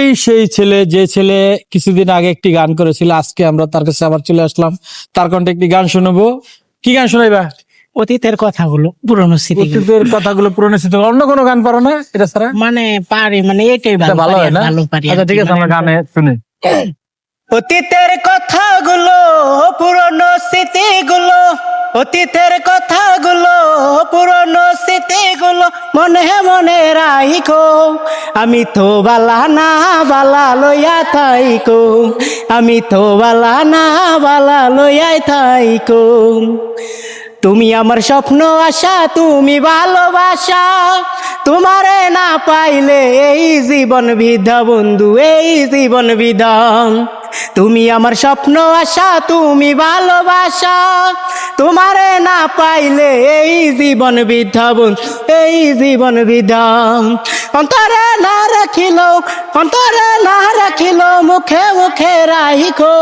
এই সেই ছেলে যে ছেলে কিছুদিন আগে একটি গান করেছিল আজকে আমরা তার কাছে আবার চলে আসলাম। তার কণ্ঠে একটি গান শুনব। কি গান শোনাইবা? অতীতের কথাগুলো পুরনো স্মৃতি অতীতের কথাগুলো পুরনো স্মৃতি অন্য কোনো গান পারো না এটা ছাড়া? মানে পারি মানে এটাই ভালো ভালো হয় না? আচ্ছা ঠিক আছে আমরা মানে গানে শুনি। অতীতের কথাগুলো পুরনো স্মৃতিগুলো অতীতের স্মৃতিগুলো মনে মনে রাইখো, আমি তো বালা না বালা লইয়া থাইকো, আমি তো বালা না বালা লইয়া থাইকো। তুমি আমার স্বপ্ন আশা, তুমি ভালোবাসা, তোমারে না পাইলে এই জীবন বিধা বন্ধু, এই জীবন বিধান। তুমি আমার স্বপ্ন আশা, তুমি ভালোবাসা। তোমারে না পাইলে এই জীবন বিধা বন্ধু এই জীবন বিধান অন্তরে না রাখিল, অন্তরে না রাখিল, মুখে মুখে রাইখো।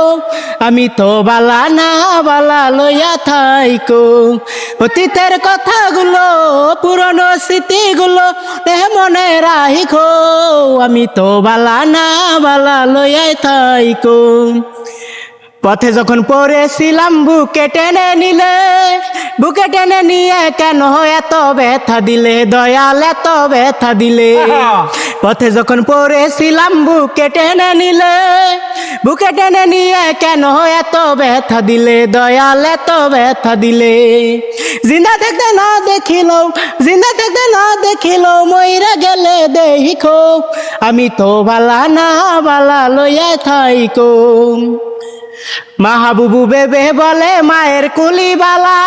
আমি তো বালা না, বালা লইয়া থাইকো। অতীতের কথাগুলো, পুরনো স্মৃতিগুলো মনে রাইখো। আমি তো বালা না, বালা লইয়া থাইকো। পথে যখন পড়েছিলাম বুকে টেনে নিলে বুকে টেনে নিয়ে কেন এত ব্যথা দিলে? দয়াল এত ব্যথা দিলে। পথে যখন পড়েছিলাম বুকে টেনে নিলে বুকে টেনে নিয়ে কেন এত ব্যথা দিলে? দয়াল, এত ব্যথা দিলে। জিন্দা থাকতে না দেখিল জিন্দা থাকতে না দেখিল মইরা গেলে দেখিখো আমি তো বালা না বালা লইয়া থাইকো। মাহাবুবু বেবে বলে, মায়ের কুলি বালা,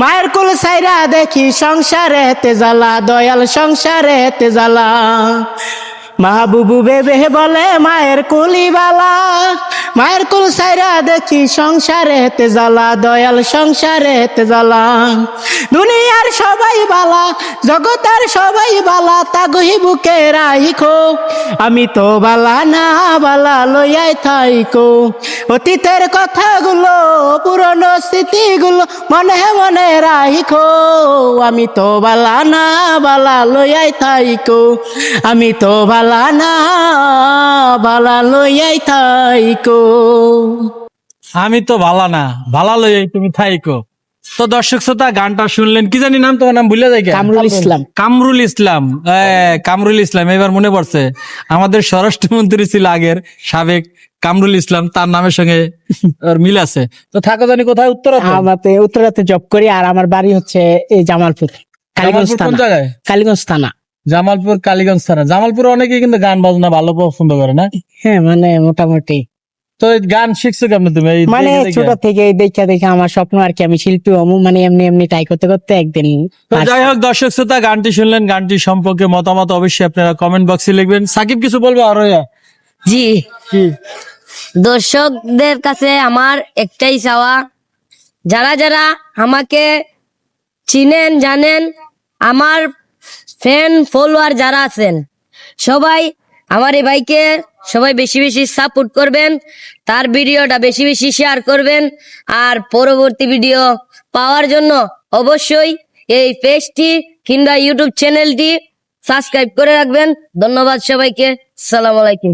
মায়ের কুল সাইরা দেখি সংসারে হেতে জ্বালা। দয়াল সংসারে হেতে জ্বালা। মাহবুবু বেবে বলে মায়ের কুলি বালা মায়ের কুল সাইরা দেখি সংসারে হেতে জ্বালা, দয়াল সংসারে হেতে জ্বালা। দুনিয়ার সবাই বালা, জগতের সবাই বালা তাগহি বুকে রাইখো। আমি তো বালা না, বালা লইয়াই থাইকো। অতীতের কথাগুলো, পুরনো স্মৃতিগুলো মনে মনে রাইখো। আমি তো বালা না, বালা লইয়াই থাইকো। আমি তো বালা না, বালা লইয়াই থাইকো। আমি তো ভালা না ভালা লই তুমি থাইকো। তো দর্শক শ্রোতা গানটা শুনলেন কি জানি নাম তোমার নাম ভুলে যাই কামরুল ইসলাম। কামরুল ইসলাম। কামরুল ইসলাম এবার মনে পড়ছে আমাদের স্বরাষ্ট্রমন্ত্রী ছিল আগের সাবেক কামরুল ইসলাম তার নামের সঙ্গে মিল আছে। তো থাকো জানি কোথায় উত্তর আমাতে উত্তরাতে জব করি আর আমার বাড়ি হচ্ছে এই জামালপুর কালীগঞ্জ থানা। কালীগঞ্জ থানা। জামালপুর কালীগঞ্জ থানা। জামালপুর অনেকে কিন্তু গান বাজনা ভালো পছন্দ করে না? হ্যাঁ মানে মোটামুটি। তো গান শিখছো কেমন তুমি? মানে? ছোট থেকে দেখা দেখে আমার স্বপ্ন আর কি আমি শিল্পী হমু মানে এমনি এমনি ট্রাই করতে করতে একদিন তো যাই হোক দর্শক শ্রোতা গানটি শুনলেন গানটি সম্পর্কে মতামত অবশ্যই আপনারা কমেন্ট বক্সে লিখবেন। সাকিব কিছু বলব আরও জি। দর্শকদের কাছে আমার একটাই চাওয়া যারা যারা আমাকে চিনেন জানেন আমার ফ্যান ফলোয়ার যারা আছেন সবাই আমার এই ভাইকে সবাই বেশি বেশি সাপোর্ট করবেন, তার ভিডিওটা বেশি বেশি শেয়ার করবেন, আর পরবর্তী ভিডিও পাওয়ার জন্য অবশ্যই এই পেজটি কিংবা ইউটিউব চ্যানেলটি সাবস্ক্রাইব করে রাখবেন। ধন্যবাদ সবাইকে। সালাম আলাইকুম।